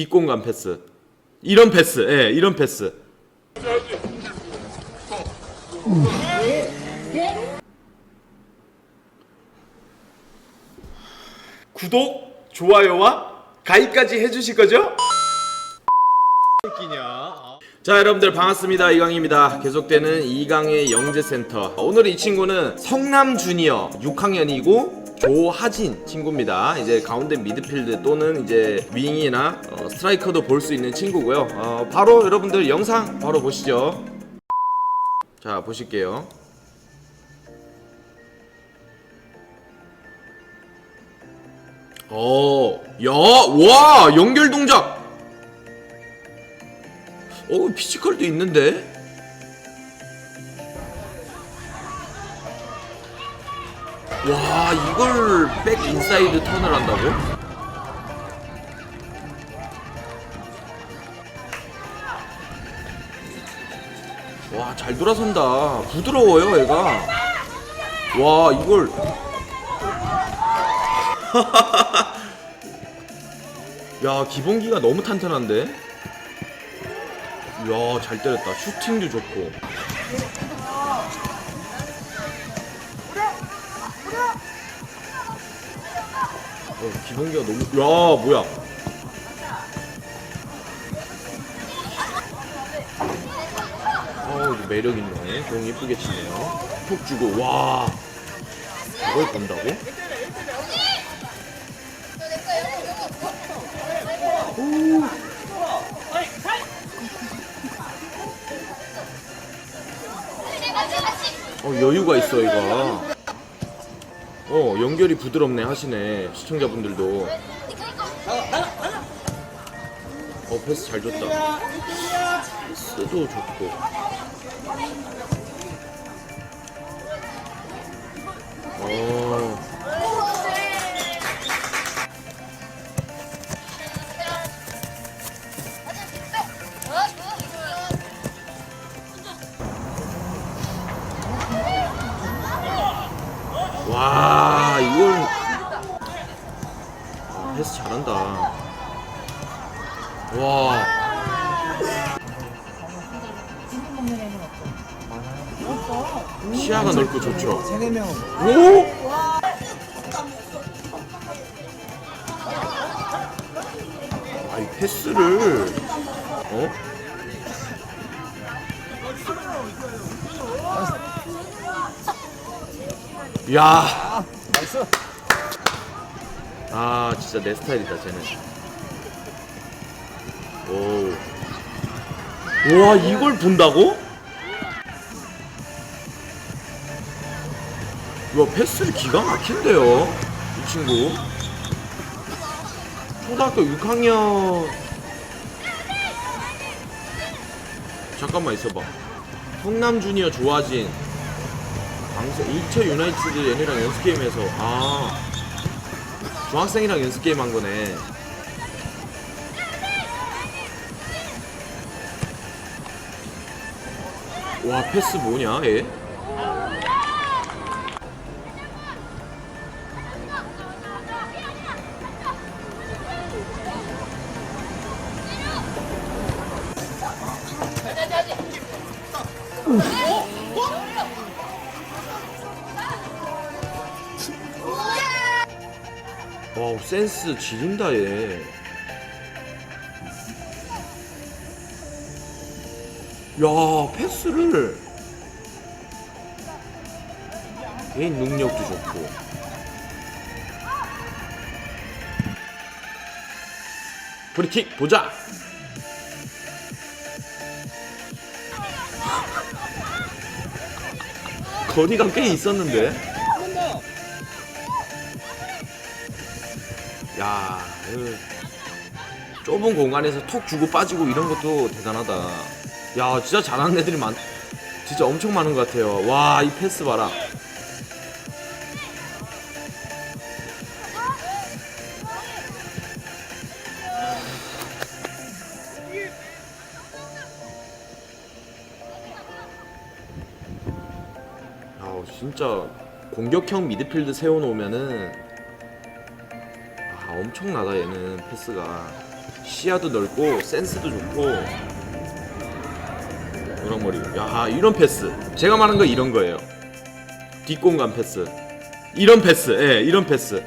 뒷공간 패스. 이런 패스. 예, 이런 패스. 구독, 좋아요와 가입까지 해주실 거죠? 자 여러분들 반갑습니다 이강입니다 계속되는 이강의 영재센터 오늘 이 친구는 성남 주니어 6학년이고 조하진 친구입니다 이제 가운데 미드필드 또는 이제 윙이나 어, 스트라이커도 볼 수 있는 친구고요 어, 바로 여러분들 영상 바로 보시죠 자 보실게요 어, 야, 와, 연결 동작. 어, 피지컬도 있는데? 와, 이걸 백 인사이드 턴을 한다고? 와, 잘 돌아선다. 부드러워요, 얘가. 와, 이걸. 야, 기본기가 너무 탄탄한데? 야, 잘 때렸다. 슈팅도 좋고. 어, 기본기가 너무. 야, 뭐야. 어, 매력 있네. 공 이쁘게 치네요. 톡 주고, 와. 이걸 본다고? 어, 여유가 있어, 이거. 어, 연결이 부드럽네 하시네. 시청자분들도. 어, 패스 잘 줬다. 패스도 좋고. 어. 와, 이걸. 아, 패스 잘한다. 와. 시야가 넓고 좋죠. 오! 아, 이 패스를 어? 야, 나이스 아 진짜 내 스타일이다 쟤는. 오. 와 이걸 본다고? 와 패스를 기가 막힌데요 이 친구 초등학교 6학년 잠깐만 있어봐 성남 주니어 조아진 방송 인천 유나이티드 얘네랑 연습 게임에서 아. 중학생이랑 연습 게임 한 거네. 와 패스 뭐냐 얘? 센스 지린다 얘. 야 패스를. 개인 능력도 좋고. 프리킥 보자. 거리가 꽤 있었는데 야 이거 좁은 공간에서 톡 주고 빠지고 이런 것도 대단하다. 야 진짜 잘하는 애들이 많 진짜 엄청 많은 것 같아요. 와 이 패스 봐라. 야 진짜 공격형 미드필드 세워놓으면은 아 엄청나다 얘는 패스가. 시야도 넓고 센스도 좋고. 노랑머리. 야 이런 패스. 제가 말한 거 이런 거예요. 뒷공간 패스. 이런 패스. 예 이런 패스.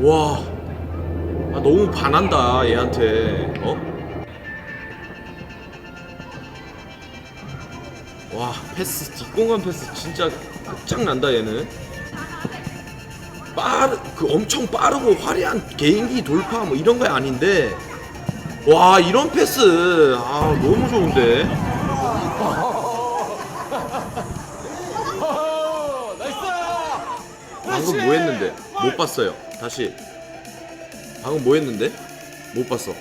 와. 아, 너무 반한다 얘한테. 어? 와 패스 뒷공간 패스 진짜 끝장난다 얘는. 빠르 그 엄청 빠르고 화려한 개인기 돌파 뭐 이런 거 아닌데. 와 이런 패스. 아 너무 좋은데. 방금 뭐 했는데? 못 봤어요 다시. 방금 뭐 했는데? 못 봤어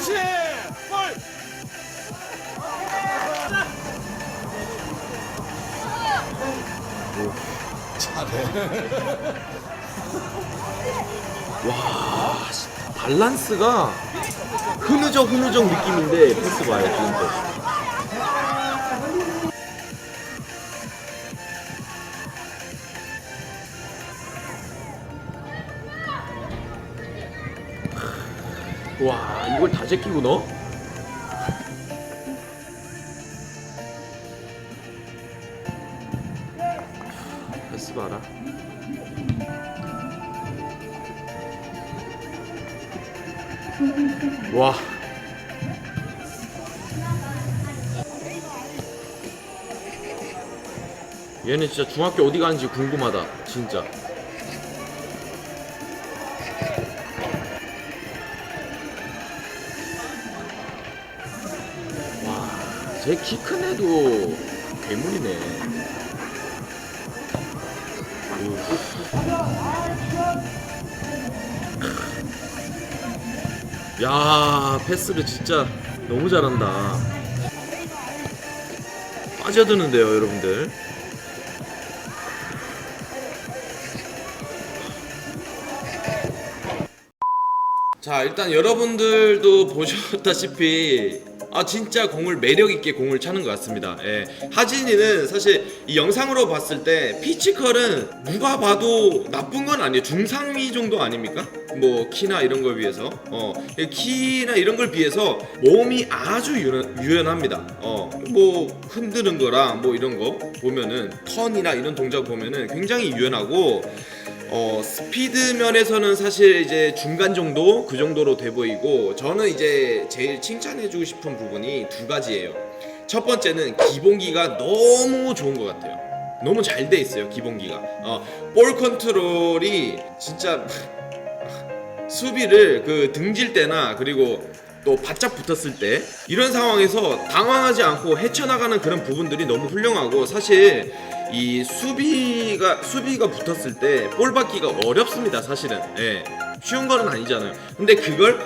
그렇지! 골! 와 씨, 밸런스가 흐느적 흐느적 느낌인데 패스 봐요 지금 거. 와 이걸 다 제끼고 넣어? 패스 봐라 와. 얘는 진짜 중학교 어디 가는지 궁금하다. 진짜. 제 키 큰 애도 괴물이네. 우. 야 패스를 진짜 너무 잘한다 빠져드는데요 여러분들 자 일단 여러분들도 보셨다시피 아 진짜 공을 매력 있게 공을 차는 것 같습니다. 예. 하진이는 사실 이 영상으로 봤을 때 피지컬은 누가 봐도 나쁜 건 아니에요. 중상위 정도 아닙니까? 뭐 키나 이런 걸 비해서 어 키나 이런 걸 비해서 몸이 아주 유연, 유연합니다. 어뭐 흔드는 거랑 뭐 이런 거 보면은 턴이나 이런 동작 보면은 굉장히 유연하고 어, 스피드 면에서는 사실 이제 중간 정도 그 정도로 돼 보이고 저는 이제 제일 칭찬해주고 싶은 부분이 두 가지예요. 첫 번째는 기본기가 너무 좋은 것 같아요. 너무 잘 돼 있어요 기본기가. 어, 볼 컨트롤이 진짜 수비를 그 등질 때나 그리고 또 바짝 붙었을 때 이런 상황에서 당황하지 않고 헤쳐나가는 그런 부분들이 너무 훌륭하고 사실 이 수비가 수비가 붙었을 때 볼 받기가 어렵습니다 사실은. 예. 쉬운 거는 아니잖아요. 근데 그걸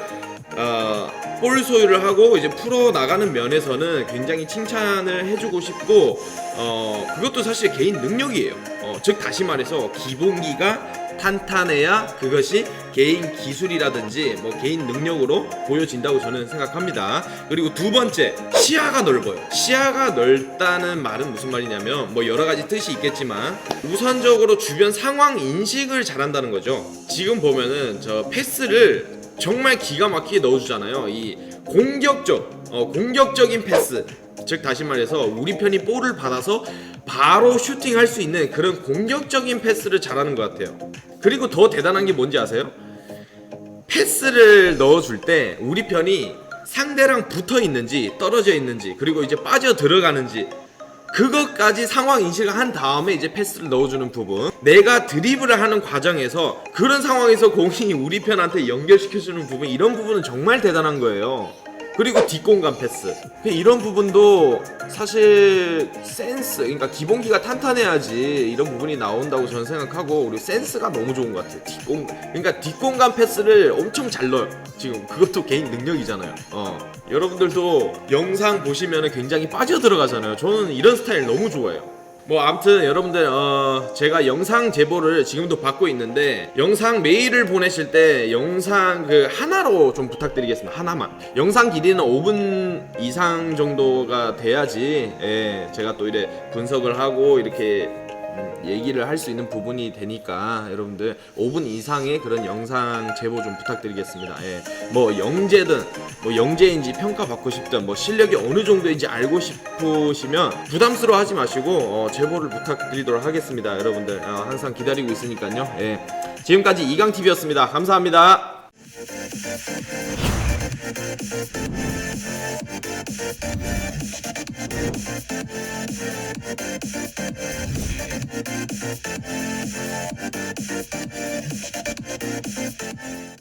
어, 볼 소유를 하고 이제 풀어 나가는 면에서는 굉장히 칭찬을 해주고 싶고 어, 그것도 사실 개인 능력이에요. 어, 즉 다시 말해서 기본기가 탄탄해야 그것이 개인 기술이라든지 뭐 개인 능력으로 보여진다고 저는 생각합니다. 그리고 두 번째 시야가 넓어요. 시야가 넓다는 말은 무슨 말이냐면 뭐 여러 가지 뜻이 있겠지만 우선적으로 주변 상황 인식을 잘한다는 거죠. 지금 보면은 저 패스를 정말 기가 막히게 넣어주잖아요. 이 공격적, 어, 공격적인 패스. 즉 다시 말해서 우리 편이 볼을 받아서 바로 슈팅할 수 있는 그런 공격적인 패스를 잘하는 것 같아요. 그리고 더 대단한 게 뭔지 아세요? 패스를 넣어줄 때 우리 편이 상대랑 붙어 있는지 떨어져 있는지 그리고 이제 빠져 들어가는지 그것까지 상황 인식을 한 다음에 이제 패스를 넣어주는 부분. 내가 드리블을 하는 과정에서 그런 상황에서 공이 우리 편한테 연결시켜주는 부분, 이런 부분은 정말 대단한 거예요. 그리고 뒷공간 패스. 이런 부분도 사실 센스, 그러니까 기본기가 탄탄해야지 이런 부분이 나온다고 저는 생각하고 우리 센스가 너무 좋은 것 같아요. 뒷공, 그러니까 뒷공간 패스를 엄청 잘 넣어요. 지금 그것도 개인 능력이잖아요. 어. 여러분들도 영상 보시면 굉장히 빠져 들어가잖아요. 저는 이런 스타일 너무 좋아해요. 뭐 아무튼 여러분들 어 제가 영상 제보를 지금도 받고 있는데 영상 메일을 보내실 때 영상 그 하나로 좀 부탁드리겠습니다. 하나만. 영상 길이는 5분 이상 정도가 돼야지 예 제가 또 이래 분석을 하고 이렇게 음, 얘기를 할 수 있는 부분이 되니까 여러분들 5분 이상의 그런 영상 제보 좀 부탁드리겠습니다. 예. 뭐 영재든 뭐 영재인지 평가 받고 싶든 뭐 실력이 어느 정도인지 알고 싶으시면 부담스러워 하지 마시고 어, 제보를 부탁드리도록 하겠습니다. 여러분들 어, 항상 기다리고 있으니까요. 예. 지금까지 이강 TV였습니다. 감사합니다. ステップアップ!